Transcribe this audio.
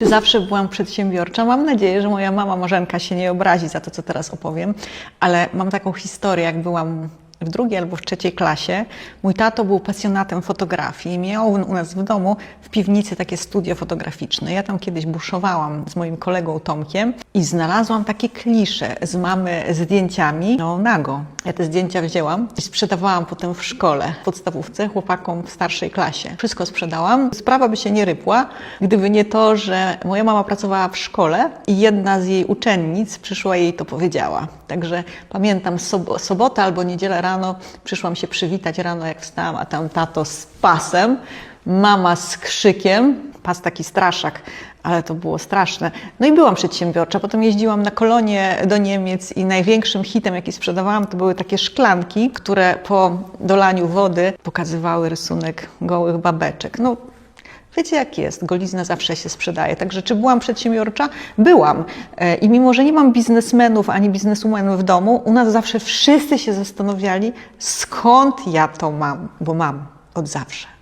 Zawsze byłam przedsiębiorcza. Mam nadzieję, że moja mama Marzenka się nie obrazi za to, co teraz opowiem, ale mam taką historię, jak byłam w drugiej albo w trzeciej klasie. Mój tato był pasjonatem fotografii miał u nas w domu w piwnicy takie studio fotograficzne. Ja tam kiedyś buszowałam z moim kolegą Tomkiem i znalazłam takie klisze z mamy zdjęciami, no nago. Ja te zdjęcia wzięłam i sprzedawałam potem w szkole, w podstawówce, chłopakom w starszej klasie. Wszystko sprzedałam. Sprawa by się nie rypła, gdyby nie to, że moja mama pracowała w szkole i jedna z jej uczennic przyszła jej to powiedziała. Także pamiętam sob sobotę albo niedzielę rano, przyszłam się przywitać rano jak wstałam, a tam tato z pasem, mama z krzykiem, pas taki straszak, ale to było straszne. No i byłam przedsiębiorcza. Potem jeździłam na kolonie do Niemiec i największym hitem, jaki sprzedawałam, to były takie szklanki, które po dolaniu wody pokazywały rysunek gołych babeczek. No, Wiecie jak jest, golizna zawsze się sprzedaje. Także czy byłam przedsiębiorcza? Byłam. E, I mimo, że nie mam biznesmenów ani bizneswomenów w domu, u nas zawsze wszyscy się zastanawiali, skąd ja to mam, bo mam od zawsze.